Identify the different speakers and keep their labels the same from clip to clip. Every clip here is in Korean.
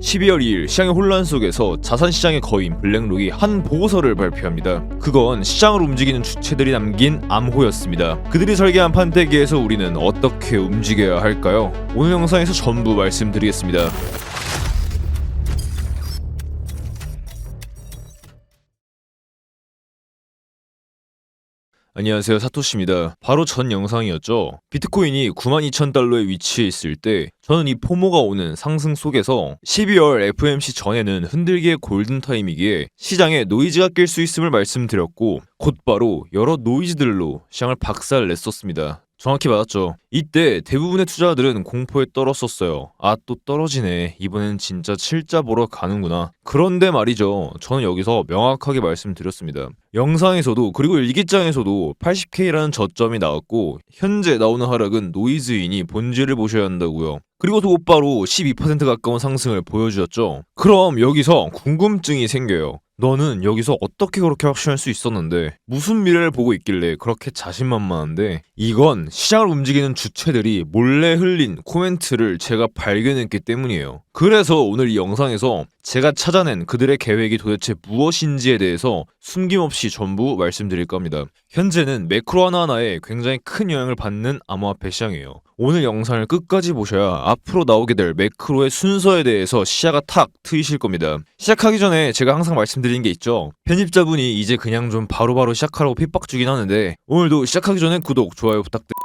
Speaker 1: 12월 2일 시장의 혼란 속에서 자산시장의 거인 블랙록이 한 보고서를 발표합니다. 그건 시장을 움직이는 주체들이 남긴 암호였습니다. 그들이 설계한 판때기에서 우리는 어떻게 움직여야 할까요? 오늘 영상에서 전부 말씀드리겠습니다. 안녕하세요 사토시입니다. 바로 전 영상이었죠. 비트코인이 92,000달러에 위치해 있을 때 저는 이 포모가 오는 상승 속에서 12월 FMC 전에는 흔들기의 골든타임이기에 시장에 노이즈가 낄 수 있음을 말씀드렸고 곧바로 여러 노이즈들로 시장을 박살 냈었습니다. 정확히 맞았죠. 이때 대부분의 투자자들은 공포에 떨었었어요. 아, 또 떨어지네. 이번엔 진짜 칠자 보러 가는구나. 그런데 말이죠. 저는 여기서 명확하게 말씀드렸습니다. 영상에서도 그리고 일기장에서도 80K라는 저점이 나왔고 현재 나오는 하락은 노이즈이니 본질을 보셔야 한다고요. 그리고 또 곧바로 12% 가까운 상승을 보여주었죠. 그럼 여기서 궁금증이 생겨요. 너는 여기서 어떻게 그렇게 확신할 수 있었는데 무슨 미래를 보고 있길래 그렇게 자신만만한데 이건 시장을 움직이는 주체들이 몰래 흘린 코멘트를 제가 발견했기 때문이에요. 그래서 오늘 이 영상에서 제가 찾아낸 그들의 계획이 도대체 무엇인지에 대해서 숨김없이 전부 말씀드릴 겁니다. 현재는 매크로 하나하나에 굉장히 큰 영향을 받는 암호화폐 시장이에요. 오늘 영상을 끝까지 보셔야 앞으로 나오게 될 매크로의 순서에 대해서 시야가 탁 트이실 겁니다. 시작하기 전에 제가 항상 말씀드린 게 있죠. 편집자분이 이제 그냥 좀 바로바로 시작하라고 핍박 주긴 하는데 오늘도 시작하기 전에 구독, 좋아요 부탁드립니다.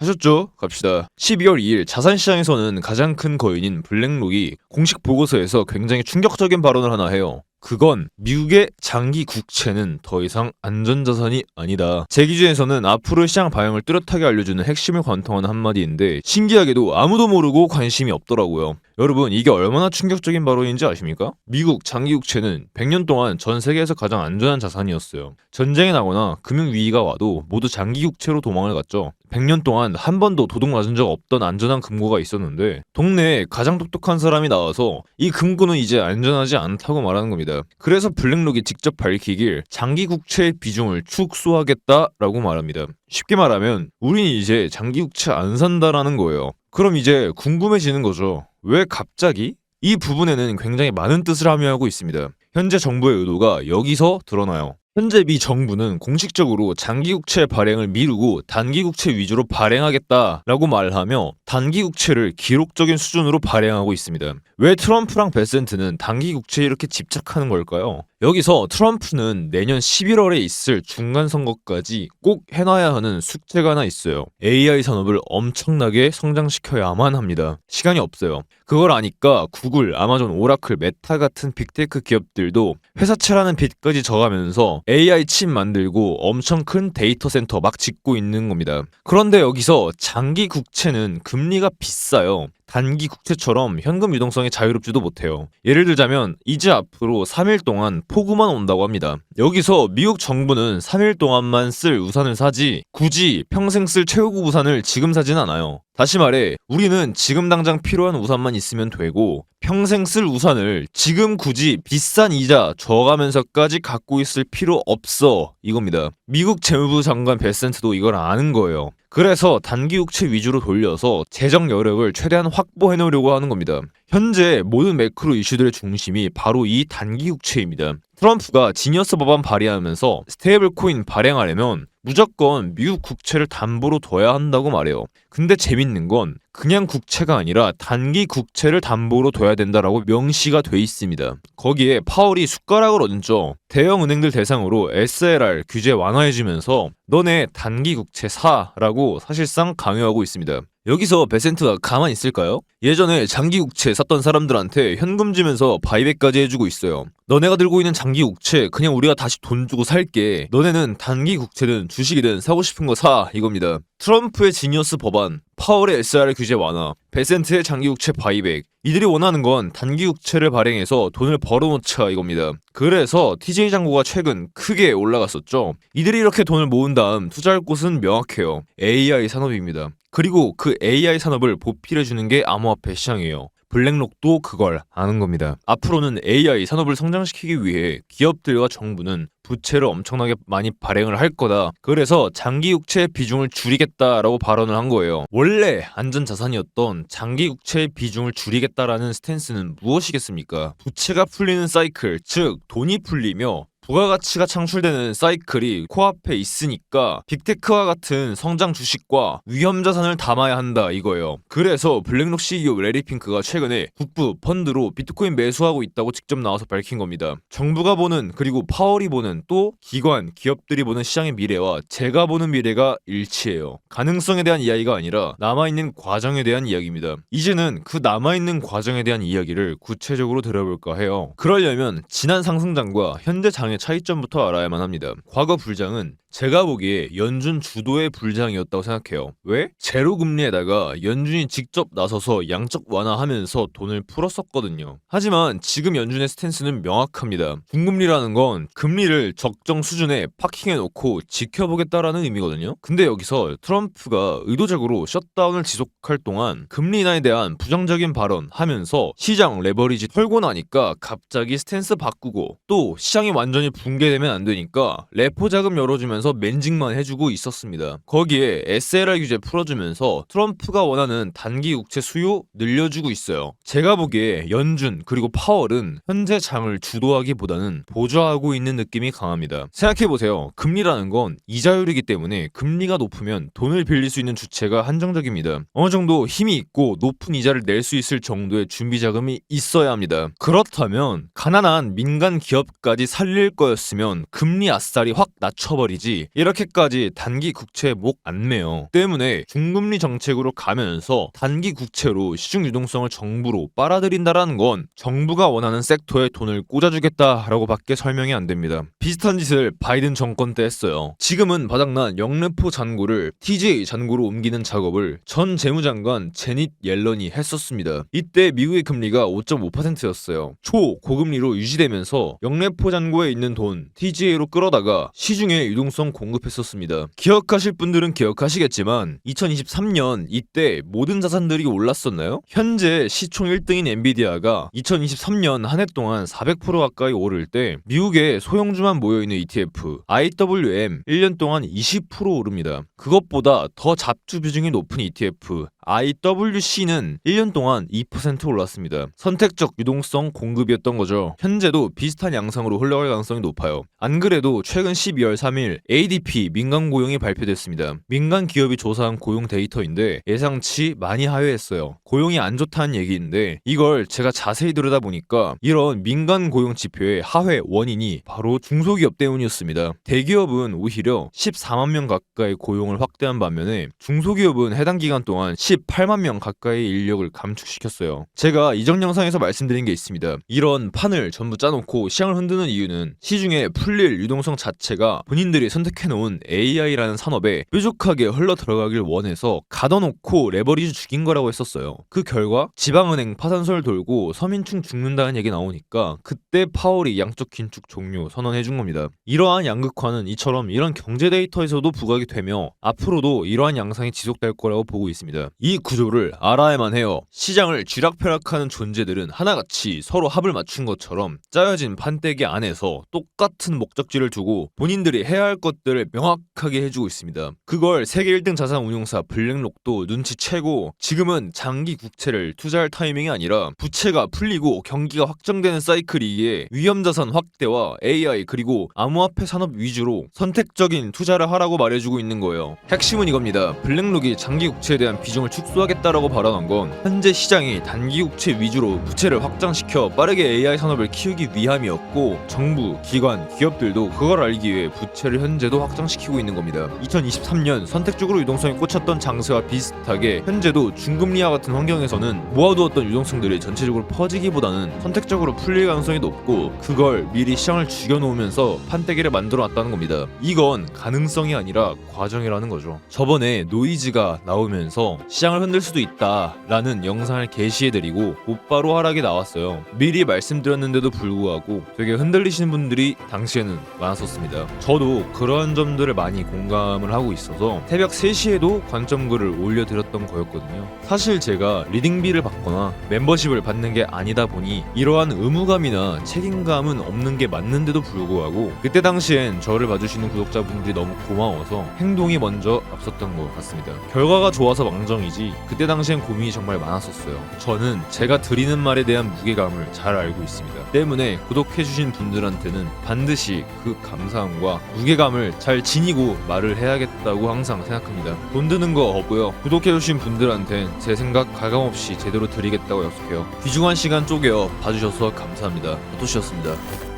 Speaker 1: 하셨죠? 갑시다. 12월 2일 자산시장에서는 가장 큰 거인인 블랙록이 공식 보고서에서 굉장히 충격적인 발언을 하나 해요. 그건 미국의 장기 국채는 더 이상 안전자산이 아니다. 제 기준에서는 앞으로 시장 방향을 뚜렷하게 알려주는 핵심을 관통하는 한마디인데 신기하게도 아무도 모르고 관심이 없더라고요. 여러분 이게 얼마나 충격적인 발언인지 아십니까? 미국 장기 국채는 100년 동안 전 세계에서 가장 안전한 자산이었어요. 전쟁이 나거나 금융 위기가 와도 모두 장기 국채로 도망을 갔죠. 100년 동안 한 번도 도둑 맞은 적 없던 안전한 금고가 있었는데 동네에 가장 똑똑한 사람이 나와서 이 금고는 이제 안전하지 않다고 말하는 겁니다. 그래서 블랙록이 직접 밝히길 장기 국채의 비중을 축소하겠다라고 말합니다. 쉽게 말하면 우린 이제 장기 국채 안 산다라는 거예요. 그럼 이제 궁금해지는 거죠. 왜 갑자기? 이 부분에는 굉장히 많은 뜻을 함유하고 있습니다. 현재 정부의 의도가 여기서 드러나요. 현재 미 정부는 공식적으로 장기국채 발행을 미루고 단기국채 위주로 발행하겠다라고 말하며 단기국채를 기록적인 수준으로 발행하고 있습니다. 왜 트럼프랑 베센트는 단기국채에 이렇게 집착하는 걸까요? 여기서 트럼프는 내년 11월에 있을 중간 선거까지 꼭 해놔야 하는 숙제가 하나 있어요. AI 산업을 엄청나게 성장시켜야만 합니다. 시간이 없어요. 그걸 아니까 구글, 아마존, 오라클, 메타 같은 빅테크 기업들도 회사채라는 빚까지 져가면서 AI 칩 만들고 엄청 큰 데이터 센터 막 짓고 있는 겁니다. 그런데 여기서 장기 국채는 금리가 비싸요. 단기 국채처럼 현금 유동성이 자유롭지도 못해요. 예를 들자면 이제 앞으로 3일 동안 폭우만 온다고 합니다. 여기서 미국 정부는 3일 동안만 쓸 우산을 사지 굳이 평생 쓸 최고급 우산을 지금 사진 않아요. 다시 말해 우리는 지금 당장 필요한 우산만 있으면 되고 평생 쓸 우산을 지금 굳이 비싼 이자 줘가면서까지 갖고 있을 필요 없어 이겁니다. 미국 재무부 장관 베센트도 이걸 아는 거예요. 그래서 단기 국채 위주로 돌려서 재정 여력을 최대한 확보해 놓으려고 하는 겁니다. 현재 모든 매크로 이슈들의 중심이 바로 이 단기 국채입니다. 트럼프가 지니어스 법안 발의하면서 스테이블 코인 발행하려면 무조건 미국 국채를 담보로 둬야 한다고 말해요. 근데 재밌는 건 그냥 국채가 아니라 단기 국채를 담보로 둬야 된다라고 명시가 돼 있습니다. 거기에 파월이 숟가락을 얹죠. 대형 은행들 대상으로 SLR 규제 완화해주면서 너네 단기 국채 사라고 사실상 강요하고 있습니다. 여기서 베센트가 가만히 있을까요? 예전에 장기 국채 샀던 사람들한테 현금 주면서 바이백까지 해주고 있어요. 너네가 들고 있는 장기 국채 그냥 우리가 다시 돈 주고 살게. 너네는 단기 국채든 주식이든 사고 싶은 거 사 이겁니다. 트럼프의 지니어스 법안, 파월의 SR 규제 완화, 베센트의 장기 국채 바이백. 이들이 원하는 건 단기 국채를 발행해서 돈을 벌어놓자 이겁니다. 그래서 TJ 장고가 최근 크게 올라갔었죠. 이들이 이렇게 돈을 모은 다음 투자할 곳은 명확해요. AI 산업입니다. 그리고 그 AI 산업을 보필해주는 게 암호화폐 시장이에요. 블랙록도 그걸 아는 겁니다. 앞으로는 AI 산업을 성장시키기 위해 기업들과 정부는 부채를 엄청나게 많이 발행을 할 거다. 그래서 장기 국채 비중을 줄이겠다라고 발언을 한 거예요. 원래 안전 자산이었던 장기 국채 비중을 줄이겠다라는 스탠스는 무엇이겠습니까? 부채가 풀리는 사이클, 즉 돈이 풀리며 부가가치가 창출되는 사이클이 코앞에 있으니까 빅테크와 같은 성장 주식과 위험 자산을 담아야 한다 이거예요. 그래서 블랙록 CEO 레리 핑크가 최근에 국부 펀드로 비트코인 매수하고 있다고 직접 나와서 밝힌 겁니다. 정부가 보는 그리고 파월이 보는 또 기관, 기업들이 보는 시장의 미래와 제가 보는 미래가 일치해요. 가능성에 대한 이야기가 아니라 남아있는 과정에 대한 이야기입니다. 이제는 그 남아있는 과정에 대한 이야기를 구체적으로 들어볼까 해요. 그러려면 지난 상승장과 현재 장의 차이점부터 알아야만 합니다. 과거 불장은 제가 보기에 연준 주도의 불장이었다고 생각해요. 왜? 제로 금리에다가 연준이 직접 나서서 양적 완화하면서 돈을 풀었었거든요. 하지만 지금 연준의 스탠스는 명확합니다. 중금리라는 건 금리를 적정 수준에 파킹해 놓고 지켜보겠다라는 의미거든요. 근데 여기서 트럼프가 의도적으로 셧다운을 지속할 동안 금리 인하에 대한 부정적인 발언 하면서 시장 레버리지 털고 나니까 갑자기 스탠스 바꾸고 또 시장이 완전 히 붕괴되면 안 되니까 레포 자금 열어주면서 맨징만 해주고 있었습니다. 거기에 SLR 규제 풀어주면서 트럼프가 원하는 단기 국채 수요 늘려주고 있어요. 제가 보기에 연준 그리고 파월은 현재 장을 주도하기보다는 보좌하고 있는 느낌이 강합니다. 생각해보세요. 금리라는 건 이자율이기 때문에 금리가 높으면 돈을 빌릴 수 있는 주체가 한정적입니다. 어느 정도 힘이 있고 높은 이자를 낼 수 있을 정도의 준비 자금이 있어야 합니다. 그렇다면 가난한 민간 기업까지 살릴 거였으면 금리 아싸리 확 낮춰버리지 이렇게까지 단기 국채에 목안 매요. 때문에 중금리 정책으로 가면서 단기 국채로 시중 유동성을 정부로 빨아들인다라는 건 정부가 원하는 섹터에 돈을 꽂아주겠다라고 밖에 설명이 안 됩니다. 비슷한 짓을 바이든 정권 때 했어요. 지금은 바닥난 영래포 잔고를 TJ 잔고로 옮기는 작업을 전 재무장관 제닛 옐런이 했었습니다. 이때 미국의 금리가 5.5%였어요. 초고금리로 유지되면서 영래포 잔고에 있는 돈 TJ로 끌어다가 시중에 유동성 공급했었습니다. 기억하실 분들은 기억하시겠지만 2023년 이때 모든 자산들이 올랐었나요? 현재 시총 1등인 엔비디아가 2023년 한 해 동안 400% 가까이 오를 때 미국의 소형주만 모여있는 ETF IWM 1년 동안 20% 오릅니다. 그것보다 더 잡주 비중이 높은 ETF IWC는 1년 동안 2% 올랐습니다. 선택적 유동성 공급이었던 거죠. 현재도 비슷한 양상으로 흘러갈 가능성이 높아요. 안 그래도 최근 12월 3일 ADP 민간 고용이 발표됐습니다. 민간 기업이 조사한 고용 데이터인데 예상치 많이 하회했어요. 고용이 안 좋다는 얘기인데 이걸 제가 자세히 들여다보니까 이런 민간 고용 지표의 하회 원인이 바로 중소기업 때문이었습니다. 대기업은 오히려 14만 명 가까이 고용을 확대한 반면에 중소기업은 해당 기간 동안 18만 명 가까이 인력을 감축시켰어요. 제가 이전 영상에서 말씀드린 게 있습니다. 이런 판을 전부 짜놓고 시장을 흔드는 이유는 시중에 풀릴 유동성 자체가 본인들이 선택해놓은 AI라는 산업에 뾰족하게 흘러 들어가길 원해서 가둬놓고 레버리지 죽인 거라고 했었어요. 그 결과 지방은행 파산설 돌고 서민층 죽는다는 얘기 나오니까 그때 파월이 양적 긴축 종료 선언해준 겁니다. 이러한 양극화는 이처럼 이런 경제 데이터에서도 부각이 되며 앞으로도 이러한 양상이 지속될 거라고 보고 있습니다. 이 구조를 알아야만 해요. 시장을 쥐락펴락하는 존재들은 하나같이 서로 합을 맞춘 것처럼 짜여진 판때기 안에서 똑같은 목적지를 두고 본인들이 해야 할 것들을 명확하게 해주고 있습니다. 그걸 세계 1등 자산 운용사 블랙록도 눈치채고 지금은 장기 국채를 투자할 타이밍이 아니라 부채가 풀리고 경기가 확정되는 사이클이기에 위험자산 확대와 AI 그리고 암호화폐 산업 위주로 선택적인 투자를 하라고 말해주고 있는 거예요. 핵심은 이겁니다. 블랙록이 장기 국채에 대한 비중을 축소하겠다라고 발언한 건 현재 시장이 단기 국채 위주로 부채를 확장시켜 빠르게 AI 산업을 키우기 위함이었고 정부, 기관, 기업들도 그걸 알기 위해 부채를 현재도 확장시키고 있는 겁니다. 2023년 선택적으로 유동성이 꽂혔던 장세와 비슷하게 현재도 중금리와 같은 환경에서는 모아두었던 유동성들이 전체적으로 퍼지기보다는 선택적으로 풀릴 가능성이 높고 그걸 미리 시장을 죽여놓으면서 판때기를 만들어 놨다는 겁니다. 이건 가능성이 아니라 과정이라는 거죠. 저번에 노이즈가 나오면서 시장을 흔들 수도 있다라는 영상을 게시해드리고 곧바로 하락이 나왔어요. 미리 말씀드렸는데도 불구하고 되게 흔들리시는 분들이 당시에는 많았었습니다. 저도 그런 점들을 많이 공감을 하고 있어서 새벽 3시에도 관점글을 올려드렸던 거였거든요. 사실 제가 리딩비를 받거나 멤버십을 받는 게 아니다 보니 이러한 의무감이나 책임감은 없는 게 맞는데도 불구하고 그때 당시엔 저를 봐주시는 구독자분들이 너무 고마워서 행동이 먼저 앞섰던 것 같습니다. 결과가 좋아서 망정이 지 그때 당시엔 고민이 정말 많았었어요. 저는 제가 드리는 말에 대한 무게감을 잘 알고 있습니다. 때문에 구독해주신 분들한테는 반드시 그 감사함과 무게감을 잘 지니고 말을 해야겠다고 항상 생각합니다. 돈 드는 거 없고요. 구독해주신 분들한텐 제 생각 가감없이 제대로 드리겠다고 약속해요. 귀중한 시간 쪼개어 봐주셔서 감사합니다. 토토시였습니다.